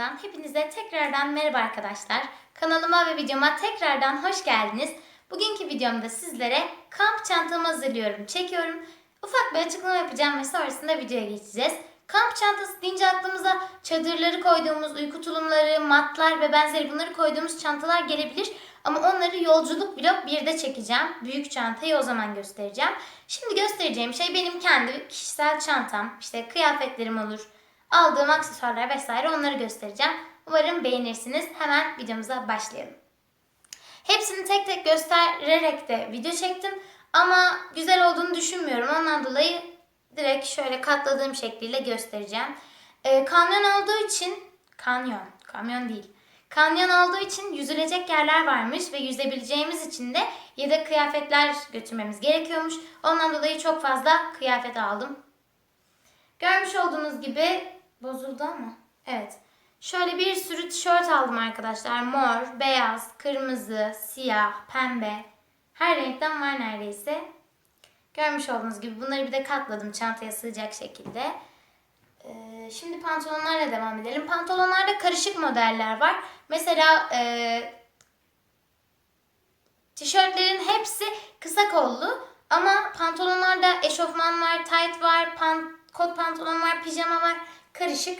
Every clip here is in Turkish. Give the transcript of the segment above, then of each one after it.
Kanalımızdan hepinize tekrardan merhaba arkadaşlar. Kanalıma ve videoma tekrardan hoş geldiniz. Bugünkü videomda sizlere kamp çantamı hazırlıyorum, çekiyorum. Ufak bir açıklama yapacağım ve sonrasında videoya geçeceğiz. Kamp çantası deyince aklımıza çadırları koyduğumuz, uyku tulumları, matlar ve benzeri bunları koyduğumuz çantalar gelebilir. Ama onları yolculuk vlog 1'de çekeceğim. Büyük çantayı o zaman göstereceğim. Şimdi göstereceğim şey benim kendi kişisel çantam. İşte kıyafetlerim olur, aldığım aksesuarlar vesaire onları göstereceğim. Umarım beğenirsiniz. Hemen videomuza başlayalım. Hepsini tek tek göstererek de video çektim. Ama güzel olduğunu düşünmüyorum. Ondan dolayı direkt şöyle katladığım şekliyle göstereceğim. Ee, kanyon olduğu için, kanyon, kamyon değil. Kanyon olduğu için yüzülecek yerler varmış ve yüzebileceğimiz için de yedek kıyafetler götürmemiz gerekiyormuş. Ondan dolayı çok fazla kıyafet aldım. Görmüş olduğunuz gibi bozuldu ama. Evet. Şöyle bir sürü tişört aldım arkadaşlar. Mor, beyaz, kırmızı, siyah, pembe. Her renkten var neredeyse. Görmüş olduğunuz gibi bunları bir de katladım çantaya sığacak şekilde. Ee, şimdi pantolonlarla devam edelim. Pantolonlarda karışık modeller var. Mesela e, tişörtlerin hepsi kısa kollu ama pantolonlarda eşofman var, tight var, pan, kot pantolon var, pijama var. Karışık.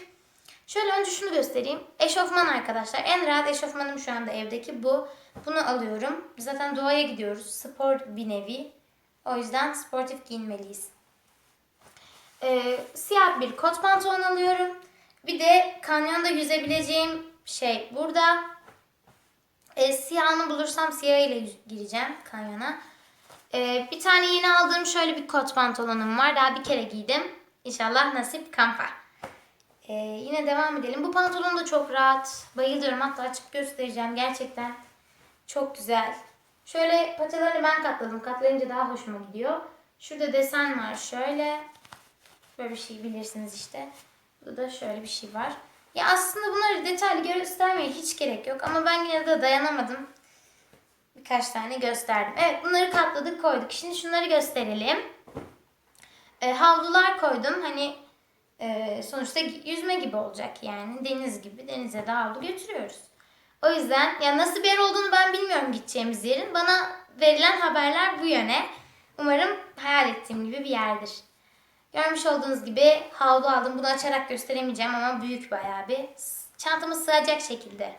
Şöyle önce şunu göstereyim. Eşofman arkadaşlar. En rahat eşofmanım şu anda evdeki bu. Bunu alıyorum. Zaten doğaya gidiyoruz. Spor bir nevi. O yüzden sportif giyinmeliyiz. Ee, siyah bir kot pantolon alıyorum. Bir de kanyonda yüzebileceğim şey burada. E, siyahını bulursam siyahıyla yüz- gireceğim kanyona. Ee, bir tane yeni aldığım şöyle bir kot pantolonum var. Daha bir kere giydim. İnşallah nasip kampa. Ee, yine devam edelim. Bu pantolon da çok rahat. Bayılıyorum. Hatta açıp göstereceğim. Gerçekten çok güzel. Şöyle paçalarını ben katladım. Katlayınca daha hoşuma gidiyor. Şurada desen var. Şöyle. Böyle bir şey bilirsiniz işte. Burada da şöyle bir şey var. Ya aslında bunları detaylı göstermeye hiç gerek yok. Ama ben yine de dayanamadım. Birkaç tane gösterdim. Evet bunları katladık koyduk. Şimdi şunları gösterelim. E, havlular koydum. Hani ee, sonuçta yüzme gibi olacak yani deniz gibi denize de havlu götürüyoruz. O yüzden ya nasıl bir yer olduğunu ben bilmiyorum gideceğimiz yerin. Bana verilen haberler bu yöne. Umarım hayal ettiğim gibi bir yerdir. Görmüş olduğunuz gibi havlu aldım. Bunu açarak gösteremeyeceğim ama büyük bayağı bir. Çantamı sığacak şekilde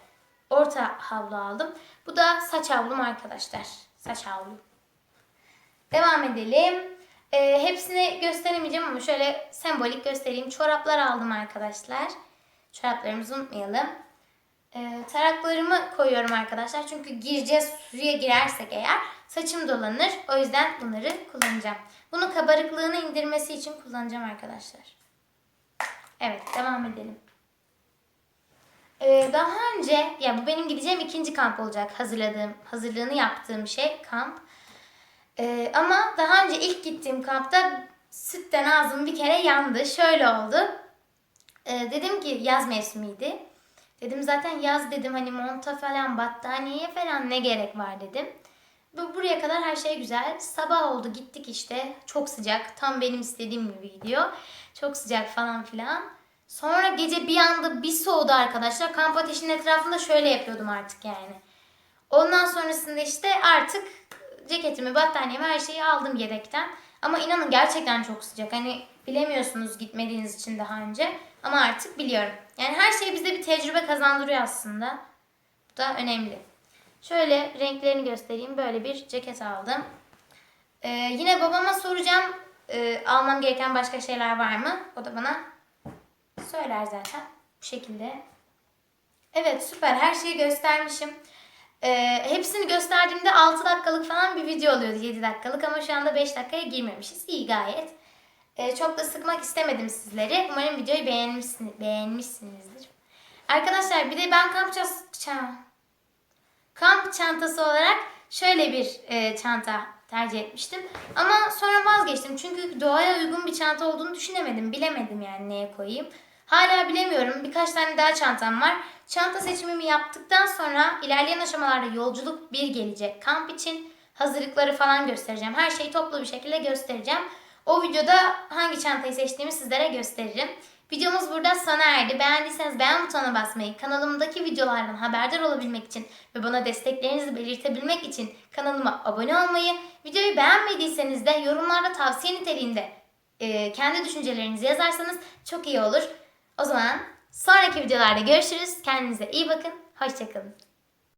orta havlu aldım. Bu da saç havlum arkadaşlar. Saç havlu. Devam edelim. Ee, hepsini gösteremeyeceğim ama şöyle sembolik göstereyim. Çoraplar aldım arkadaşlar. Çoraplarımızı unutmayalım. Ee, taraklarımı koyuyorum arkadaşlar. Çünkü gireceğiz suya girersek eğer saçım dolanır. O yüzden bunları kullanacağım. Bunu kabarıklığını indirmesi için kullanacağım arkadaşlar. Evet devam edelim. Ee, daha önce ya bu benim gideceğim ikinci kamp olacak. Hazırladığım, hazırlığını yaptığım şey kamp. Ee, ama daha önce ilk gittiğim kampta sütten ağzım bir kere yandı. Şöyle oldu. Ee, dedim ki yaz mevsimiydi. Dedim zaten yaz dedim hani monta falan battaniye falan ne gerek var dedim. Bu buraya kadar her şey güzel. Sabah oldu gittik işte. Çok sıcak. Tam benim istediğim gibi gidiyor. Çok sıcak falan filan. Sonra gece bir anda bir soğudu arkadaşlar. Kamp ateşinin etrafında şöyle yapıyordum artık yani. Ondan sonrasında işte artık ceketimi, battaniyemi her şeyi aldım yedekten. Ama inanın gerçekten çok sıcak. Hani bilemiyorsunuz gitmediğiniz için daha önce. Ama artık biliyorum. Yani her şey bize bir tecrübe kazandırıyor aslında. Bu da önemli. Şöyle renklerini göstereyim. Böyle bir ceket aldım. Ee, yine babama soracağım. e, almam gereken başka şeyler var mı? O da bana söyler zaten. Bu şekilde. Evet süper. Her şeyi göstermişim. Ee, hepsini gösterdiğimde 6 dakikalık falan bir video oluyordu 7 dakikalık ama şu anda 5 dakikaya girmemişiz. İyi gayet. Ee, çok da sıkmak istemedim sizleri. Umarım videoyu beğenmişsiniz, beğenmişsinizdir. Arkadaşlar bir de ben kamp ças- ça- kamp çantası olarak şöyle bir e, çanta tercih etmiştim. Ama sonra vazgeçtim. Çünkü doğaya uygun bir çanta olduğunu düşünemedim. Bilemedim yani neye koyayım. Hala bilemiyorum. Birkaç tane daha çantam var. Çanta seçimimi yaptıktan sonra ilerleyen aşamalarda yolculuk bir gelecek. Kamp için hazırlıkları falan göstereceğim. Her şeyi toplu bir şekilde göstereceğim. O videoda hangi çantayı seçtiğimi sizlere gösteririm. Videomuz burada sona erdi. Beğendiyseniz beğen butonuna basmayı, kanalımdaki videolardan haberdar olabilmek için ve bana desteklerinizi belirtebilmek için kanalıma abone olmayı, videoyu beğenmediyseniz de yorumlarda tavsiye niteliğinde kendi düşüncelerinizi yazarsanız çok iyi olur. O zaman sonraki videolarda görüşürüz. Kendinize iyi bakın. Hoşçakalın.